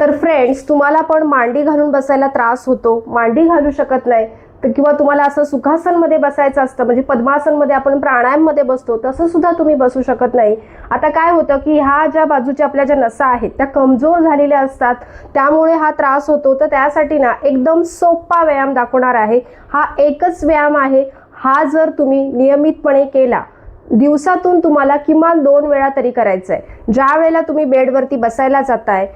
तर फ्रेंड्स तुम्हाला पण मांडी घालून बसायला त्रास होतो. मांडी घालू शकत नाही. तर किंवा तुम्हाला असं सुखासनमध्ये बसायचं असतं म्हणजे पद्मासनमध्ये आपण प्राणायाममध्ये बसतो तसं सुद्धा तुम्ही बसू शकत नाही. आता काय होतं की ह्या ज्या बाजूच्या आपल्या ज्या नसा आहेत त्या कमजोर झालेल्या असतात. त्यामुळे हा त्रास होतो. तर त्यासाठी ना एकदम सोपा व्यायाम दाखवणार आहे. हा एकच व्यायाम आहे. हा जर तुम्ही नियमितपणे केला दिवसातून तुम्हाला किमान दोन वेळा तरी करायचं आहे ज्या वेळेला तुम्ही बेडवरती बसायला जाताय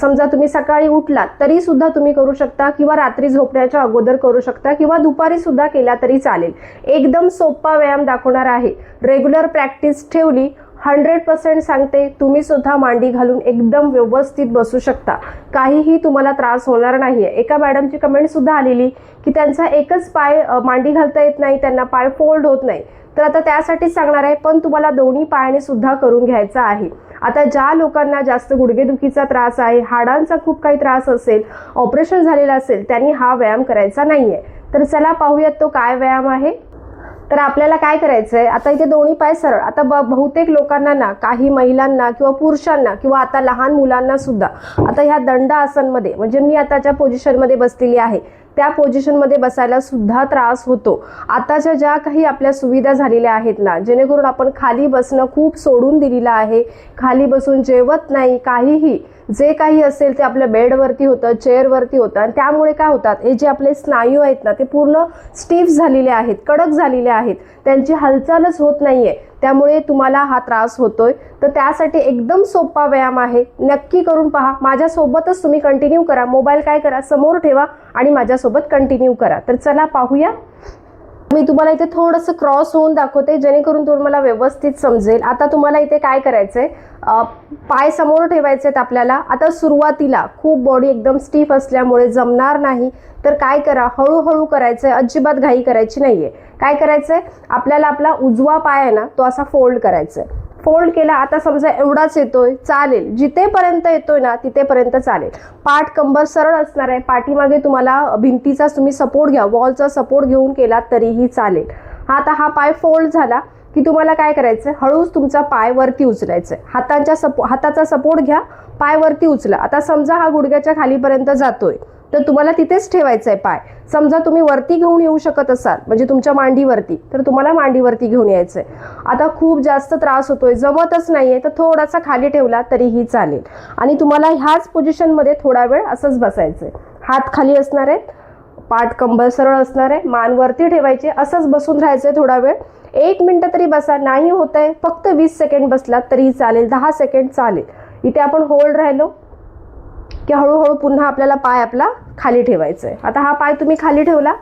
समजा तुम्ही सकाळी उठलात तरी सुद्धा तुम्ही करू शकता किंवा रात्री झोपण्याच्या अगोदर करू शकता किंवा दुपारी सुद्धा केला तरी चालेल. एकदम सोपा व्यायाम दाखवणार आहे. रेग्युलर प्रॅक्टिस ठेवली हंड्रेड पर्सेंट सांगते तुम्ही सुद्धा मांडी घालून एकदम व्यवस्थित बसू शकता. काहीही तुम्हाला त्रास होणार नाही आहे एका मॅडमची कमेंट सुद्धा आलेली की त्यांचा एकच पाय मांडी घालता येत नाही त्यांना पाय फोल्ड होत नाही. तर आता त्यासाठीच सांगणार आहे पण तुम्हाला दोन्ही पायाने सुद्धा करून घ्यायचा आहे. आता ज्या लोकांना जास्त गुडघेदुखीचा त्रास आहे हाडांचा खूप काही त्रास असेल ऑपरेशन झालेलं असेल त्यांनी हा व्यायाम करायचा नाही आहे तर चला पाहूयात तो काय व्यायाम आहे. तर आपल्याला काय करायचं आहे आता इथे दोन्ही पाय सरळ. आता ब बहुतेक लोकांना ना काही महिलांना किंवा पुरुषांना किंवा आता लहान मुलांना सुद्धा आता ह्या दंड आसनमध्ये म्हणजे मी आताच्या पोझिशनमध्ये बसलेली आहे त्या पोझिशनमध्ये बसायला सुद्धा त्रास होतो. आताच्या ज्या काही आपल्या सुविधा झालेल्या आहेत ना जेणेकरून आपण खाली बसणं खूप सोडून दिलेलं आहे. खाली बसून जेवत नाही काहीही जे काही असेल ते आपल्या बेडवरती होतं चेअरवरती होतं. आणि त्यामुळे काय होतात हे जे आपले स्नायू आहेत ना ते पूर्ण स्टीफ झालेले आहेत कडक झालेले आहेत. त्यांची हालचालच होत नाही आहे त्यामुळे तुम्हाला हा त्रास होतोय. तर त्यासाठी एकदम सोपा व्यायाम आहे. नक्की करून पहा. माझ्यासोबतच तुम्ही कंटिन्यू करा. मोबाईल काय करा? समोर ठेवा आणि माझ्यासोबत कंटिन्यू करा. तर चला पाहूया. मी तुम्हाला इथे थोडंसं क्रॉस होऊन दाखवते जेणेकरून तुम्हाला व्यवस्थित समजेल. आता तुम्हाला इथे काय करायचंय? आहे पाय समोर ठेवायचे आहेत आपल्याला. आता सुरुवातीला खूप बॉडी एकदम स्टीफ असल्यामुळे जमणार नाही. तर काय करा? हळूहळू करायचंय. अजिबात घाई करायची नाहीये. काय करायचंय? आपल्याला आपला उजवा पाय आहे ना तो असा फोल्ड करायचा आहे फोल्ड केला आता समजा एवढाच येतोय चालेल. जिथेपर्यंत येतोय ना तिथेपर्यंत चालेल. पाठ कंबर सरळ असणार आहे. पाठीमागे तुम्हाला भिंतीचा तुम्ही सपोर्ट घ्या. वॉलचा सपोर्ट घेऊन केला तरीही चालेल. हा आता हा पाय फोल्ड झाला की तुम्हाला काय करायचं हळूच तुमचा पाय वरती उचलायचा हातांच्या सपो हाताचा सपोर्ट घ्या. पाय वरती उचला. आता समजा हा गुडघ्याच्या खालीपर्यंत जातोय. तर तुम्हाला तिथेच ठेवायचं आहे पाय. समजा तुम्ही वरती घेऊन येऊ शकत असाल म्हणजे तुमच्या मांडीवरती तर तुम्हाला मांडीवरती घेऊन यायचं आहे आता खूप जास्त त्रास होतोय जमतच नाहीये तर थोडासा खाली ठेवला तरीही चालेल. आणि तुम्हाला ह्याच पोझिशनमध्ये थोडा वेळ असंच बसायचं आहे हात खाली असणार आहेत पाठ कंबल सरळ असणार आहे मान वरती ठेवायचे असंच बसून राहायचंय थोडा वेळ. एक मिनटं तरी बसा नाही होत आहे फक्त वीस सेकंड बसलात तरीही चालेल दहा सेकंड चालेल. इथे आपण होल्ड राहिलो. की हळूहळू पुन्हा आपल्याला पाय आपला खाली ठेवायचा आहे आता हा पाय तुम्ही खाली ठेवला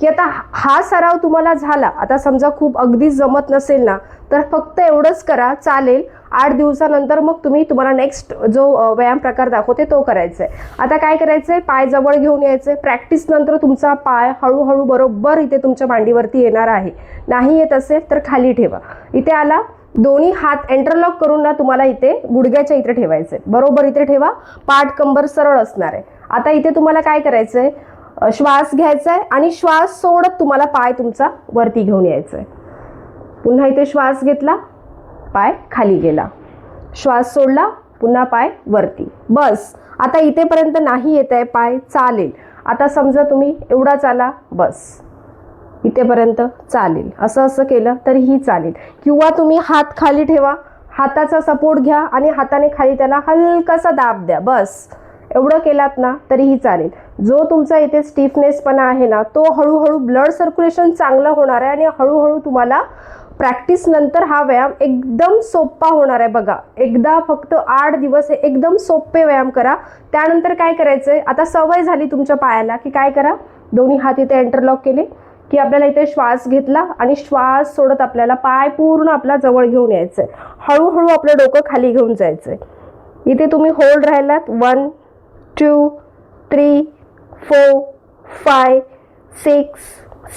की आता हा सराव तुम्हाला झाला. आता समजा खूप अगदीच जमत नसेल ना तर फक्त एवढंच करा चालेल. आठ दिवसानंतर मग तुम्ही तुम्हाला नेक्स्ट जो व्यायाम प्रकार दाखवते तो करायचा आहे आता काय करायचं आहे पाय जवळ घेऊन यायचं आहे प्रॅक्टिस नंतर तुमचा पाय हळूहळू बरोबर इथे तुमच्या मांडीवरती येणार आहे. नाही येत असेल तर खाली ठेवा. इथे आला दोन्ही हात एंटरलॉक करून ना तुम्हाला इथे गुडघ्याच्या इथे ठेवायचे बरोबर इथे ठेवा पाठ कंबर सरळ असणार आहे. आता इथे तुम्हाला काय करायचं आहे श्वास घ्यायचा आहे आणि श्वास सोडत तुम्हाला पाय तुमचा वरती घेऊन यायचा आहे. पुन्हा इथे श्वास घेतला पाय खाली गेला. श्वास सोडला पुन्हा पाय वरती. बस. आता इथेपर्यंत नाही येत आहे पाय चालेल. आता समजा तुम्ही एवढाच आला बस. इथेपर्यंत चालेल. असं असं केलं तरीही चालेल. किंवा तुम्ही हात खाली ठेवा हाताचा सपोर्ट घ्या आणि हाताने खाली त्याला हलकासा दाब द्या. बस. एवढं केलात ना तरीही चालेल. जो तुमचा इथे स्टिफनेसपणा आहे ना तो हळूहळू ब्लड सर्क्युलेशन चांगलं होणार आहे आणि हळूहळू तुम्हाला प्रॅक्टिस नंतर हा व्यायाम एकदम सोपा होणार आहे. बघा एकदा फक्त आठ दिवस हे एकदम सोपे व्यायाम करा. त्यानंतर काय करायचं आहे आता सवय झाली तुमच्या पायाला की काय करा? दोन्ही हात इथे एंटरलॉक केले. की आपल्याला इथे श्वास घेतला आणि श्वास सोडत आपल्याला पाय पूर्ण आपला जवळ घेऊन यायचं. आहे हळूहळू आपलं डोकं खाली घेऊन जायचं. आहे इथे तुम्ही होल्ड राहिलात. One two three four five six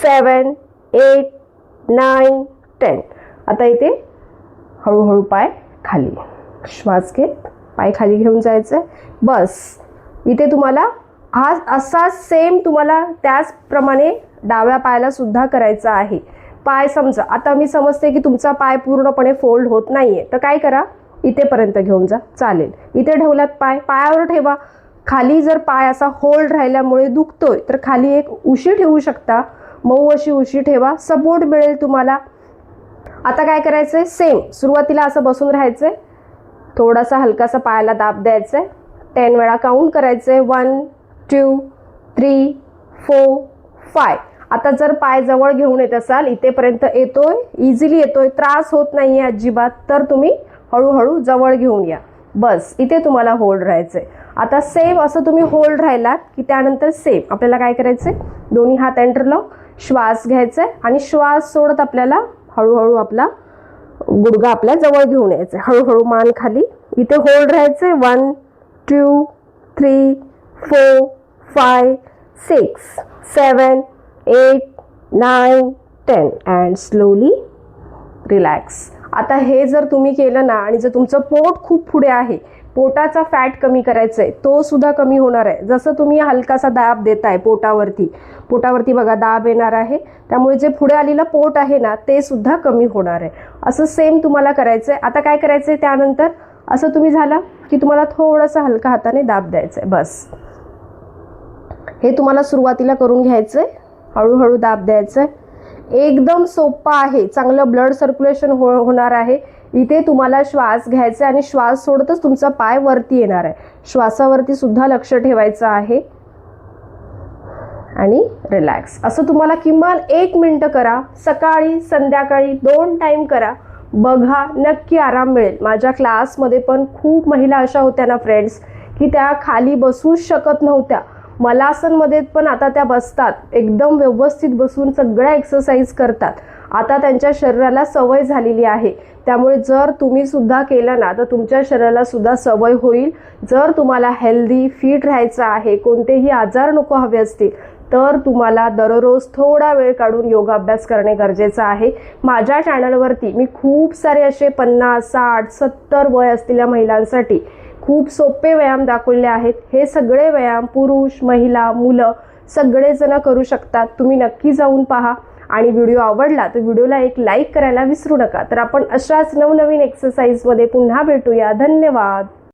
seven eight nine ten आता इथे हळूहळू पाय खाली. श्वास घेत पाय खाली घेऊन जायचं. बस. इथे तुम्हाला हा असा सेम तुम्हाला त्याचप्रमाणे डाव्या पायाला सुद्धा करायचा आहे. पाय समजा आता मी समजते की तुमचा पाय पूर्णपणे फोल्ड होत नाहीये. तर काय करा? इथेपर्यंत घेऊन जा. चालेल. इथे ठेवलात पाय. पायावर ठेवा. खाली जर पाय असा होल्ड राहिल्यामुळे दुखतोय तर खाली एक उशी ठेवू शकता. मऊ अशी उशी ठेवा. सपोर्ट मिळेल तुम्हाला. आता काय करायचंय? सेम सुरुवातीला असं बसून राहायचंय. थोडासा हलकासा पायाला दाब द्यायचा आहे टेन वेळा काउंट आहे one two three four five आता जर पाय जवळ घेऊन येत असाल इथेपर्यंत येतोय इझिली येतोय त्रास होत नाही आहे अजिबात तर तुम्ही हळूहळू जवळ घेऊन या. बस इथे तुम्हाला होल्ड राहायचंय. आता सेम असं तुम्ही होल्ड राहिलात की त्यानंतर सेम आपल्याला काय करायचंय? दोन्ही हात एंटरलॉक श्वास घ्यायचा आहे आणि श्वास सोडत आपल्याला हळूहळू आपला गुडगा आपल्या जवळ घेऊन यायचं हळूहळू मान खाली. इथे होल्ड राहायचे one two three four five six seven eight nine ten and slowly relax आता हे जर तुम्ही केलं ना आणि जर तुमचं पोट खूप पुढे आहे पोटाचा फॅट कमी करायचा आहे तो सुद्धा कमी होणार आहे. जसं तुम्ही हलकासा दाब देताय पोटावरती पोटावरती बघा दाब येणार आहे. त्यामुळे जे पुढे आलेलं पोट आहे ना ते सुद्धा कमी होणार आहे. असं सेम तुम्हाला करायचं आहे आता काय करायचं आहे त्यानंतर? असं तुम्ही झालं की तुम्हाला थोडंसं हलका हाताने दाब द्यायचं आहे बस. हे तुम्हाला सुरुवातीला करून घ्यायचं आहे हळूहळू दाब द्यायचं आहे एकदम सोपं आहे. चांगलं ब्लड सर्क्युलेशन हो होणार आहे. इथे तुम्हाला श्वास घ्यायचा आहे आणि श्वास सोडतच तुमचा पाय वरती येणार आहे. श्वासावरती सुद्धा लक्ष ठेवायचं आहे. आणि रिलॅक्स असं तुम्हाला किमान एक मिनटं करा. सकाळी संध्याकाळी दोन टाईम करा. बघा नक्की आराम मिळेल. माझ्या क्लासमध्ये पण खूप महिला अशा होत्या ना फ्रेंड्स की त्या खाली बसूच शकत नव्हत्या. मलासनमध्ये पण आता त्या बसतात. एकदम व्यवस्थित बसून सगळ्या एक्सरसाइज करतात. आता त्यांच्या शरीराला सवय झालेली आहे. त्यामुळे जर तुम्ही सुद्धा केलं ना तर तुमच्या शरीराला सुद्धा सवय होईल. जर तुम्हाला हेल्दी फिट राहायचं आहे कोणतेही आजार नको हवे असतील तर तुम्हाला दररोज थोडा वेळ काढून योगाभ्यास करणे गरजेचं आहे. माझ्या चॅनलवरती मी खूप सारे असे पन्नास साठ सत्तर वय असलेल्या महिलांसाठी खूप सोपे व्यायाम दाखवले आहेत. हे सगळे व्यायाम पुरुष महिला मुलं सगळेजण करू शकतात. तुम्ही नक्की जाऊन पहा. आणि व्हिडिओ आवडला तर व्हिडिओला एक लाईक करायला विसरू नका. तर आपण अशाच नवनवीन एक्सरसाइजमध्ये पुन्हा भेटूया. धन्यवाद.